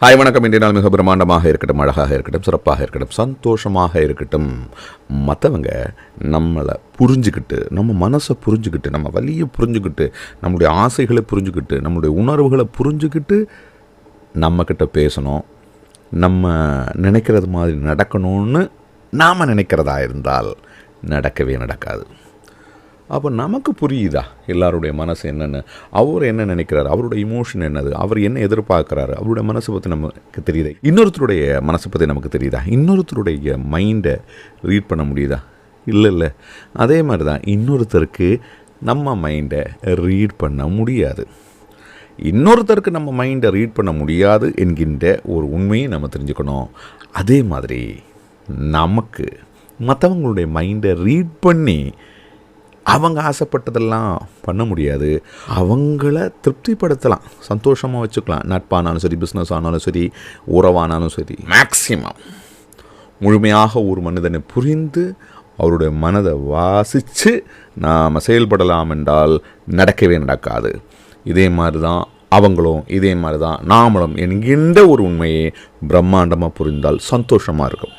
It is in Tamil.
ஹாய் வணக்கம். இன்றைய நாள் மிக பிரமாண்டமாக இருக்கட்டும் அழகாக இருக்கட்டும் சிறப்பாக இருக்கட்டும் சந்தோஷமாக இருக்கட்டும். மற்றவங்க நம்மளை புரிஞ்சுக்கிட்டு நம்ம மனசை புரிஞ்சுக்கிட்டு நம்ம வழியை புரிஞ்சுக்கிட்டு நம்மளுடைய ஆசைகளை புரிஞ்சுக்கிட்டு நம்மளுடைய உணர்வுகளை புரிஞ்சுக்கிட்டு நம்மக்கிட்ட பேசணும். நம்ம நினைக்கிறது மாதிரி நடக்கணும்னு நாம் நினைக்கிறதா இருந்தால் நடக்கவே நடக்காது. அப்போ நமக்கு புரியுதா எல்லாருடைய மனசு என்னென்னு? அவர் என்ன நினைக்கிறாரு? அவருடைய இமோஷன் என்னது? அவர் என்ன எதிர்பார்க்குறாரு? அவருடைய மனசை பற்றி நமக்கு தெரியுதா? இன்னொருத்தருடைய மனசை பற்றி நமக்கு தெரியுதா? இன்னொருத்தருடைய மைண்டை ரீட் பண்ண முடியுதா? இல்லை இல்லை. அதே மாதிரி தான் இன்னொருத்தருக்கு நம்ம மைண்டை ரீட் பண்ண முடியாது. இன்னொருத்தருக்கு நம்ம மைண்டை ரீட் பண்ண முடியாது என்கின்ற ஒரு உண்மையை நம்ம தெரிஞ்சுக்கணும். அதே மாதிரி நமக்கு மற்றவங்களுடைய மைண்டை ரீட் பண்ணி அவங்க ஆசைப்பட்டதெல்லாம் பண்ண முடியாது. அவங்கள திருப்திப்படுத்தலாம். சந்தோஷமாக வச்சுக்கலாம். நட்பானாலும் சரி பிஸ்னஸ் ஆனாலும் சரி உறவானாலும் சரி. மேக்சிமம் முழுமையாக ஒரு மனிதனை புரிந்து அவருடைய மனதை வாசித்து நாம் செயல்படலாம் என்றால் நடக்கவே நடக்காது. இதே மாதிரி தான் அவங்களும் இதே மாதிரி தான் நாமளும் என்கின்ற ஒரு உண்மையை பிரம்மாண்டமாக புரிந்தால் சந்தோஷமாக இருக்கும்.